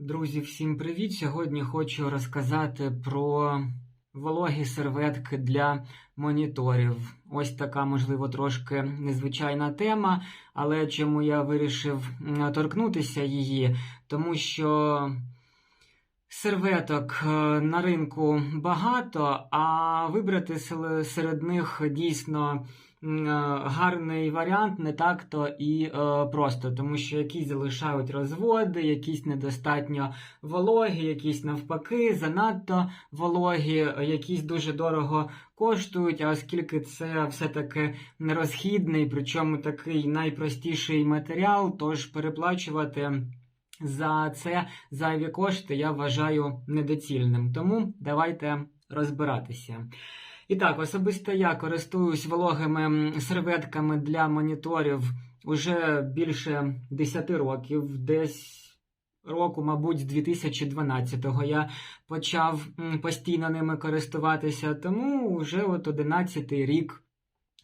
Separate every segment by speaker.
Speaker 1: Друзі, всім привіт! Сьогодні хочу розказати про вологі серветки для моніторів. Ось така, можливо, трошки незвичайна тема, але чому я вирішив торкнутися її? Тому що серветок е, на ринку багато, а вибрати серед них дійсно гарний варіант не так-то і е, просто, тому що якісь залишають розводи, якісь недостатньо вологі, якісь навпаки, занадто вологі, якісь дуже дорого коштують. А оскільки це все-таки нерозхідний, причому такий найпростіший матеріал, тож переплачувати. За це зайві кошти я вважаю недоцільним. Тому давайте розбиратися. І так, особисто я користуюсь вологими серветками для моніторів уже більше 10 років, десь року, мабуть, з 2012-го я почав постійно ними користуватися, тому вже от 11 рік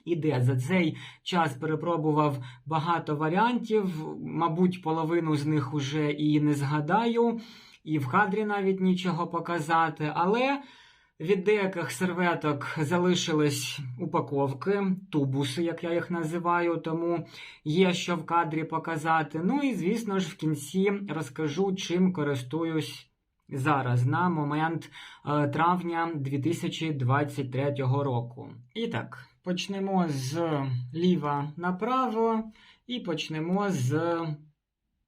Speaker 1: іде. За цей час перепробував багато варіантів, мабуть, половину з них уже і не згадаю, і в кадрі навіть нічого показати, але. Від деяких серветок залишились упаковки, тубуси, як я їх називаю, тому є що в кадрі показати. Ну і, звісно ж, в кінці розкажу, чим користуюсь зараз на момент е, травня 2023 року. І так, почнемо з ліва направо і почнемо з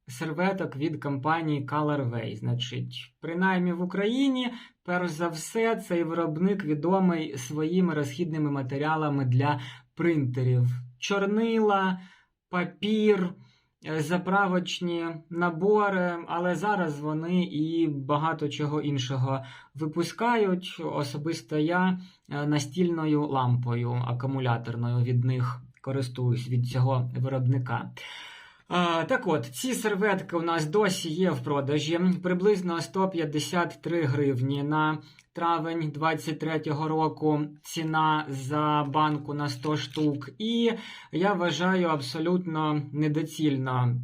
Speaker 1: серветок від компанії Colorway. Значить, принаймні в Україні, перш за все, цей виробник відомий своїми розхідними матеріалами для принтерів: чорнила, папір. е, Заправочні набори, але зараз вони і багато чого іншого випускають. Особисто я е, настільною лампою акумуляторною від них користуюсь від цього виробника. Так от, ці серветки у нас досі є в продажі приблизно 153 гривні на травень 23-го року. Ціна за банку на 100 штук. І я вважаю абсолютно недоцільно.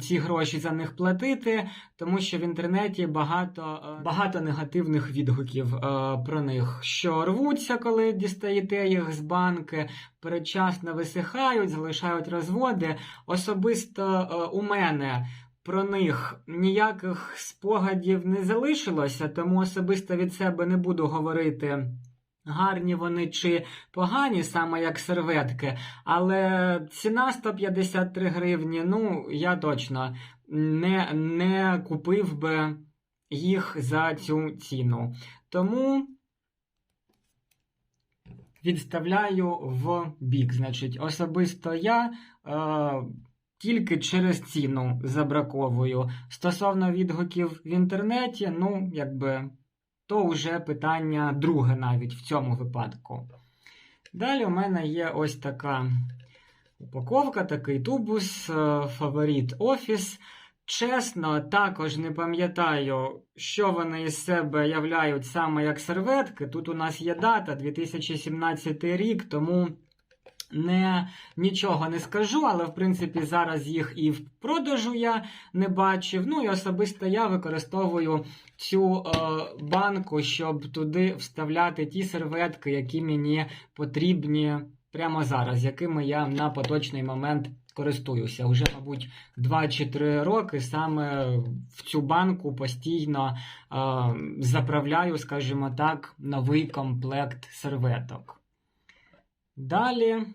Speaker 1: Ці гроші за них платити, тому що в інтернеті багато, е, багато негативних відгуків е, про них, що рвуться, коли дістаєте їх з банки, передчасно висихають, залишають розводи. Особисто е, у мене про них ніяких спогадів не залишилося, тому особисто від себе не буду говорити. Гарні вони чи погані, саме як серветки, але ціна 153 гривні. Ну, я точно не, не купив би їх за цю ціну. Тому відставляю в бік. Значить, особисто я е, тільки через ціну забраковую. Стосовно відгуків в інтернеті, ну, якби то вже питання друге навіть в цьому випадку. Далі у мене є ось така упаковка, такий тубус, Фаворіт фаворит офіс. Чесно, також не пам'ятаю, що вони із себе являють саме як серветки. Тут у нас є дата 2017 рік, тому не, нічого не скажу, але в принципі зараз їх і в продажу я не бачив. Ну і особисто я використовую цю е, банку, щоб туди вставляти ті серветки, які мені потрібні прямо зараз, якими я на поточний момент користуюся. Уже, мабуть, 2 чи 3 роки саме в цю банку постійно е, заправляю, скажімо так, новий комплект серветок. Далі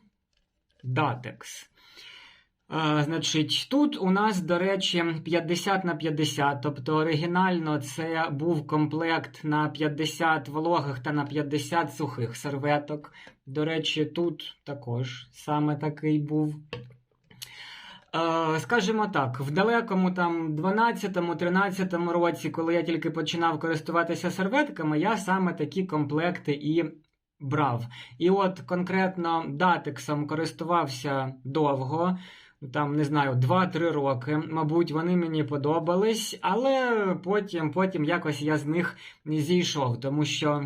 Speaker 1: Е, Значить, тут у нас, до речі, 50 на 50, тобто оригінально це був комплект на 50 вологих та на 50 сухих серветок. До речі, тут також саме такий був. Е, Скажімо так, в далекому там 12-13 році, коли я тільки починав користуватися серветками, я саме такі комплекти і брав. І от конкретно датексом користувався довго, там, не знаю, 2-3 роки. Мабуть, вони мені подобались, але потім, потім якось я з них не зійшов, тому що.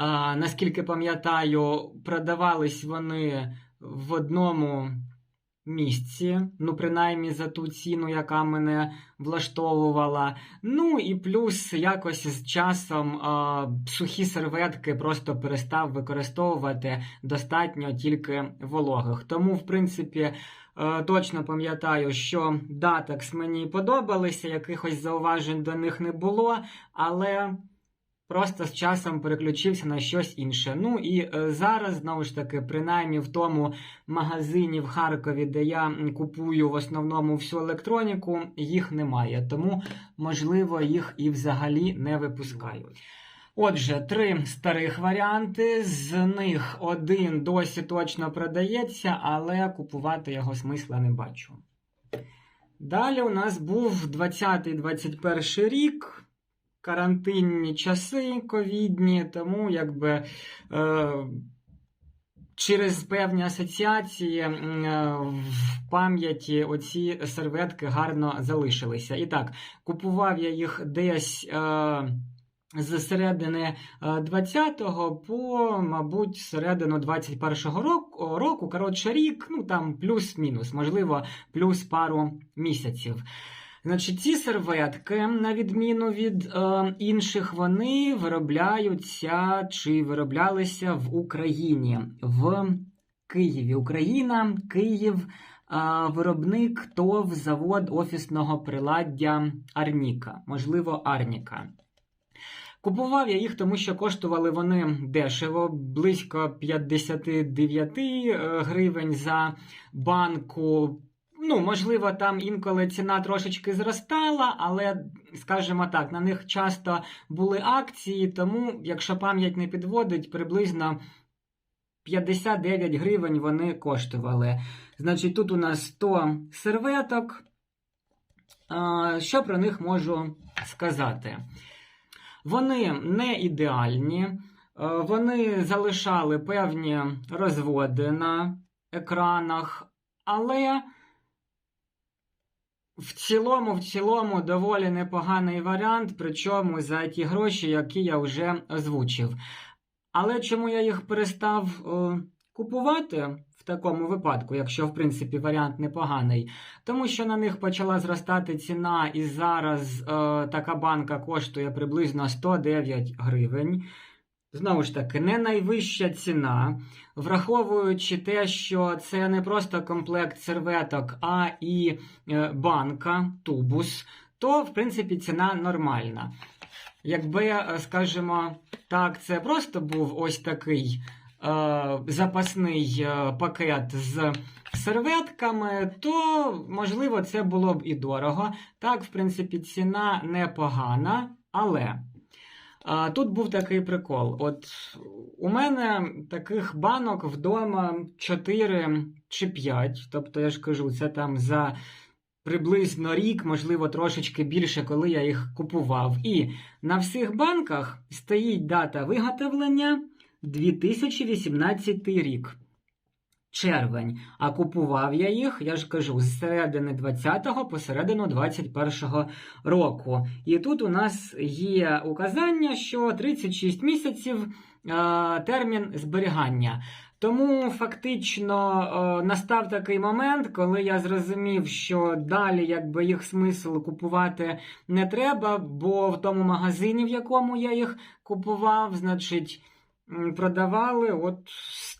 Speaker 1: А, наскільки пам'ятаю, продавались вони в одному місці, ну, принаймні за ту ціну, яка мене влаштовувала. Ну і плюс якось з часом е, сухі серветки просто перестав використовувати достатньо тільки вологих. Тому, в принципі, е, точно пам'ятаю, що датекс мені подобалися, якихось зауважень до них не було, але. Просто з часом переключився на щось інше. Ну і е, зараз, знову ж таки, принаймні в тому магазині в Харкові, де я купую в основному всю електроніку, їх немає. Тому, можливо, їх і взагалі не випускають. Отже, три старих варіанти. З них один досі точно продається, але купувати його смисла не бачу. Далі у нас був 20-21 рік карантинні часи ковідні, тому якби е, через певні асоціації е, в пам'яті оці серветки гарно залишилися. І так, купував я їх десь. Е, з середини 20-го по, мабуть, середину 21-го року, року, коротше, рік, ну там плюс-мінус, можливо, плюс пару місяців. Значить, ці серветки, на відміну від е, інших, вони виробляються чи вироблялися в Україні, в Києві. Україна, Київ, е, виробник ТОВ завод офісного приладдя Арніка, можливо, Арніка. Купував я їх, тому що коштували вони дешево, близько 59 е, гривень за банку. Ну, можливо, там інколи ціна трошечки зростала, але, скажімо так, на них часто були акції, тому, якщо пам'ять не підводить, приблизно 59 гривень вони коштували. Значить, тут у нас 100 серветок. Що про них можу сказати? Вони не ідеальні, вони залишали певні розводи на екранах, але. В цілому, в цілому, доволі непоганий варіант, причому за ті гроші, які я вже озвучив. Але чому я їх перестав е, купувати в такому випадку, якщо, в принципі, варіант непоганий? Тому що на них почала зростати ціна, і зараз е, така банка коштує приблизно 109 гривень. Знову ж таки, не найвища ціна, враховуючи те, що це не просто комплект серветок, а і е, банка, тубус, то, в принципі, ціна нормальна. Якби, е, скажімо так, це просто був ось такий е, запасний е, пакет з серветками, то, можливо, це було б і дорого. Так, в принципі, ціна непогана, але. Тут був такий прикол. От у мене таких банок вдома 4 чи 5. Тобто, я ж кажу, це там за приблизно рік, можливо, трошечки більше, коли я їх купував. І на всіх банках стоїть дата виготовлення 2018 рік червень. А купував я їх, я ж кажу, з середини 20-го по середину 21-го року. І тут у нас є указання, що 36 місяців е, термін зберігання. Тому фактично е, настав такий момент, коли я зрозумів, що далі якби їх смисл купувати не треба, бо в тому магазині, в якому я їх купував, значить продавали от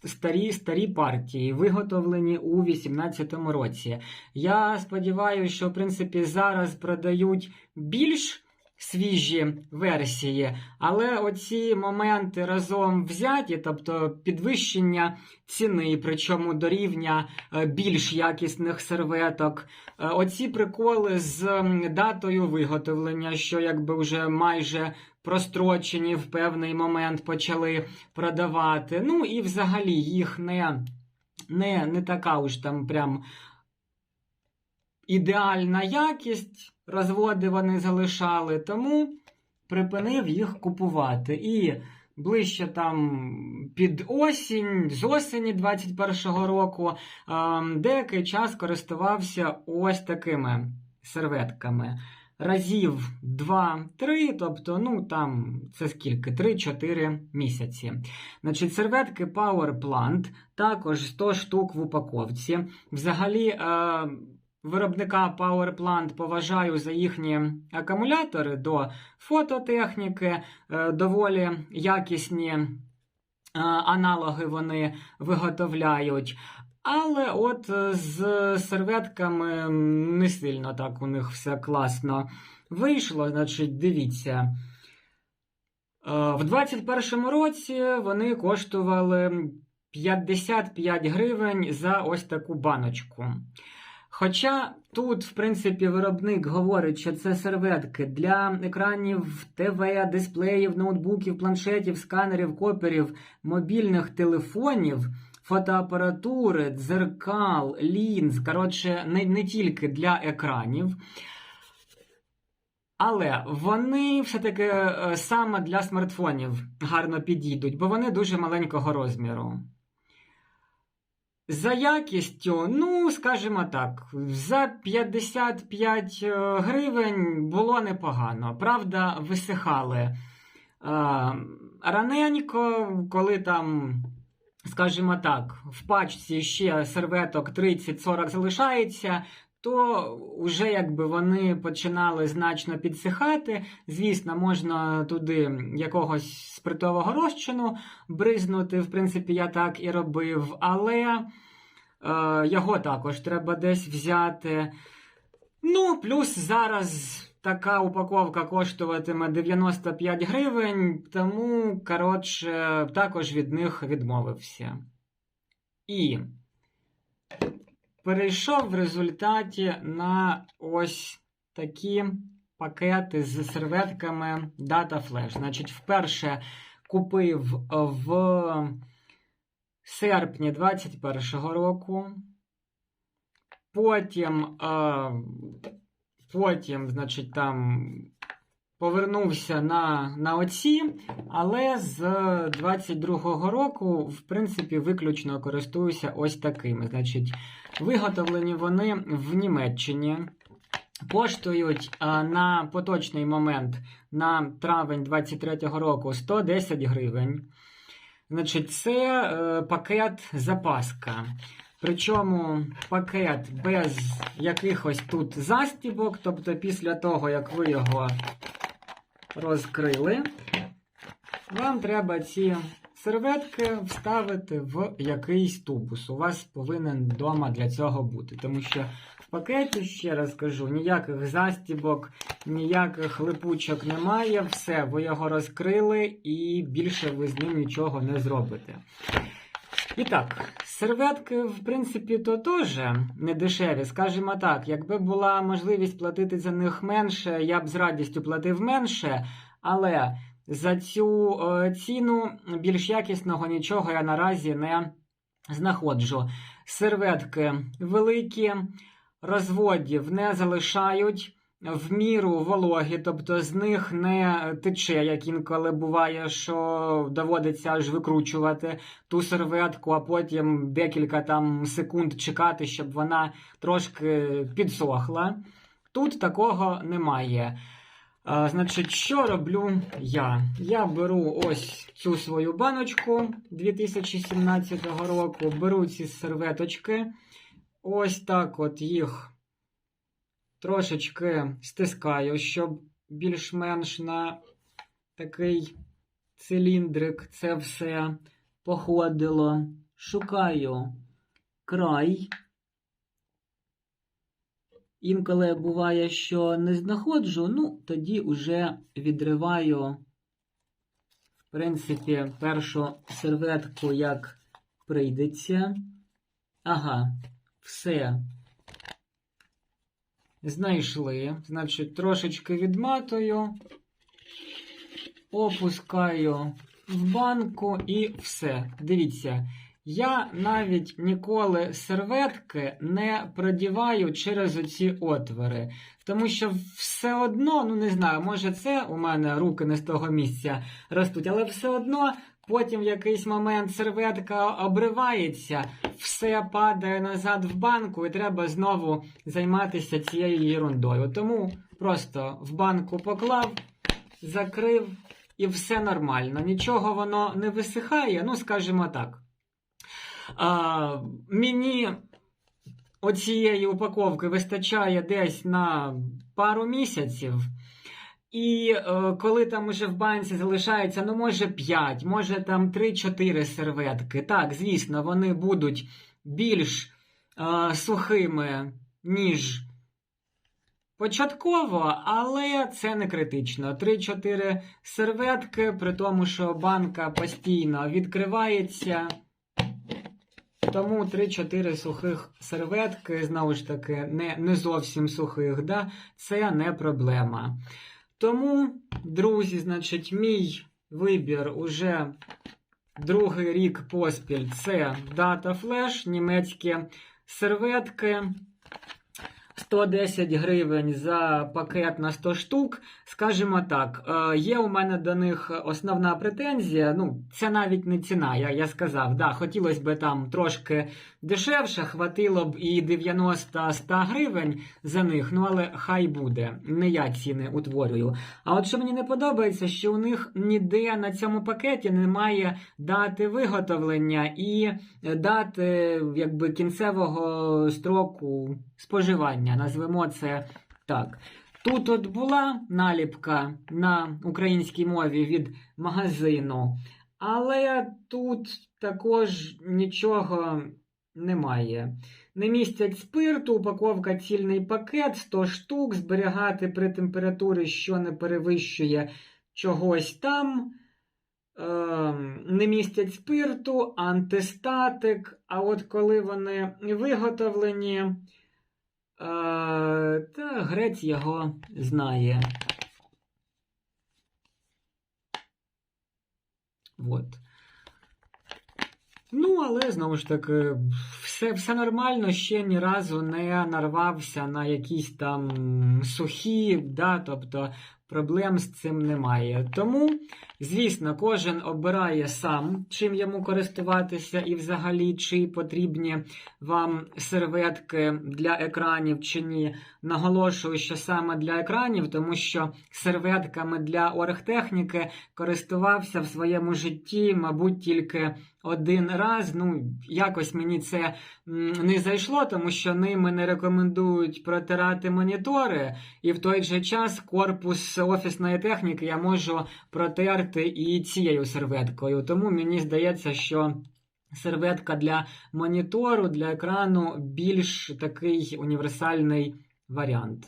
Speaker 1: старі старі партії, виготовлені у 2018 році. Я сподіваюся, що в принципі зараз продають більш свіжі версії, але оці моменти разом взяті, тобто підвищення ціни, причому до рівня е, більш якісних серветок, е, оці приколи з датою виготовлення, що якби вже майже прострочені в певний момент почали продавати. Ну і взагалі їх не, не, не така уж там прям ідеальна якість розводи вони залишали, тому припинив їх купувати. І ближче там під осінь, з осені 21-го року, деякий час користувався ось такими серветками. Разів 2-3, тобто, ну там це скільки? 3-4 місяці. Значить, серветки Power Plant, також 100 штук в упаковці. Взагалі, е, виробника Power Plant поважаю за їхні акумулятори до фототехніки, е, доволі якісні е, аналоги вони виготовляють. Але от е, з серветками не сильно так у них все класно вийшло. Значить, дивіться. Е, В 21-му році вони коштували 55 гривень за ось таку баночку. Хоча тут, в принципі, виробник говорить, що це серветки для екранів ТВ, дисплеїв, ноутбуків, планшетів, сканерів, коперів, мобільних телефонів, фотоапаратури, дзеркал, лінз. Коротше, не, не тільки для екранів. Але вони все-таки е, саме для смартфонів гарно підійдуть, бо вони дуже маленького розміру. За якістю, ну, скажімо так, за 55 е, гривень було непогано. Правда, висихали е, раненько, коли там, скажімо так, в пачці ще серветок 30-40 залишається, то вже якби вони починали значно підсихати. Звісно, можна туди якогось спиртового розчину бризнути. В принципі, я так і робив, але е, його також треба десь взяти. Ну, плюс зараз така упаковка коштуватиме 95 гривень, тому, коротше, також від них відмовився. І перейшов в результаті на ось такі пакети з серветками Data Flash. Значить, вперше купив в серпні 21-го року. Потім, е, потім, значить, там повернувся на, на оці, але з 22-го року, в принципі, виключно користуюся ось такими. Значить, виготовлені вони в Німеччині. Коштують а, на поточний момент на травень 23-го року 110 гривень. Значить, це е, пакет запаска. Причому пакет без якихось тут застібок, тобто після того, як ви його розкрили, вам треба ці серветки вставити в якийсь тубус. У вас повинен вдома для цього бути. Тому що в пакеті, ще раз кажу, ніяких застібок, ніяких липучок немає. Все, ви його розкрили і більше ви з ним нічого не зробите. І так, серветки, в принципі, то теж не дешеві. Скажімо так, якби була можливість платити за них менше, я б з радістю платив менше, але за цю е, ціну більш якісного нічого я наразі не знаходжу. Серветки великі, розводів не залишають. В міру вологі, тобто з них не тече, як інколи буває, що доводиться аж викручувати ту серветку, а потім декілька там секунд чекати, щоб вона трошки підсохла. Тут такого немає. А, значить, що роблю я? Я беру ось цю свою баночку 2017 року, беру ці серветочки, ось так от їх трошечки стискаю, щоб більш-менш на такий циліндрик це все походило. Шукаю край. Інколи буває, що не знаходжу, ну, тоді вже відриваю, в принципі, першу серветку, як прийдеться. Ага, все. Знайшли. Значить, трошечки відматую, опускаю в банку і все. Дивіться, я навіть ніколи серветки не продіваю через оці отвори. Тому що все одно, ну не знаю, може це у мене руки не з того місця ростуть, але все одно потім в якийсь момент серветка обривається, все падає назад в банку, і треба знову займатися цією ерундою. Тому Просто в банку поклав, закрив і все нормально. Нічого воно не висихає, ну, скажімо так. А, мені оцієї упаковки вистачає десь на пару місяців. І е, коли там уже в банці залишається, ну, може 5, може там 3-4 серветки. Так, звісно, вони будуть більш е, сухими, ніж початково, але це не критично. 3-4 серветки, при тому, що банка постійно відкривається. Тому 3-4 сухих серветки, знову ж таки, не, не зовсім сухих, да? це не проблема. Тому, друзі, значить, мій вибір уже другий рік поспіль це Data Flash, німецькі серветки. 110 гривень за пакет на 100 штук. Скажімо так, е, є у мене до них основна претензія. Ну, це навіть не ціна, я я сказав. Да, Хотілося б там трошки дешевше, хватило б і 90-100 гривень за них, ну але хай буде. Не я ціни утворюю. А от що мені не подобається, що у них ніде на цьому пакеті немає дати виготовлення і дати якби кінцевого строку споживання. Назвемо це так. Тут от була наліпка на українській мові від магазину, але тут також нічого немає. Не містять спирту, упаковка цільний пакет, 100 штук, зберігати при температурі, що не перевищує чогось там. Ем, не містять спирту, антистатик. А от коли вони виготовлені, та грець його знає. Вот. Ну, але знову ж таки, все все нормально, ще ні разу не нарвався на якісь там сухі, да, тобто проблем з цим немає. Тому, звісно, кожен обирає сам, чим йому користуватися, і взагалі, чи потрібні вам серветки для екранів чи ні. Наголошую, що саме для екранів, тому що серветками для оргтехніки користувався в своєму житті, мабуть, тільки один раз. Ну, якось мені це не зайшло, тому що ними не рекомендують протирати монітори, і в той же час корпус офісної техніки я можу протерти і цією серветкою. Тому мені здається, що. Серветка для монітору, для екрану більш такий універсальний варіант.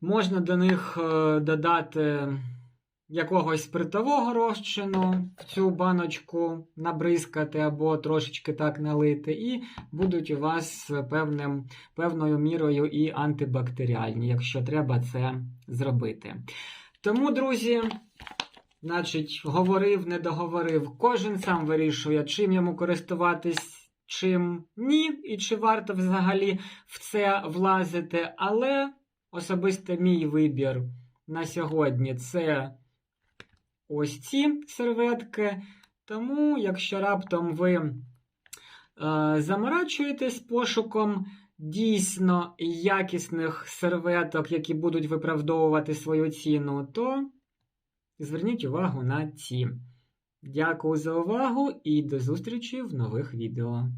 Speaker 1: Можна до них е, додати якогось спиртового розчину в цю баночку набризкати або трошечки так налити, і будуть у вас певним, певною мірою і антибактеріальні, якщо треба це зробити. Тому, друзі. Значить, говорив, не договорив. Кожен сам вирішує, чим йому користуватись, чим ні, і чи варто взагалі в це влазити. Але особисто мій вибір на сьогодні це ось ці серветки. Тому, якщо раптом ви е, заморачуєтесь пошуком дійсно якісних серветок, які будуть виправдовувати свою ціну, то зверніть увагу на ці. Дякую за увагу і до зустрічі в нових відео.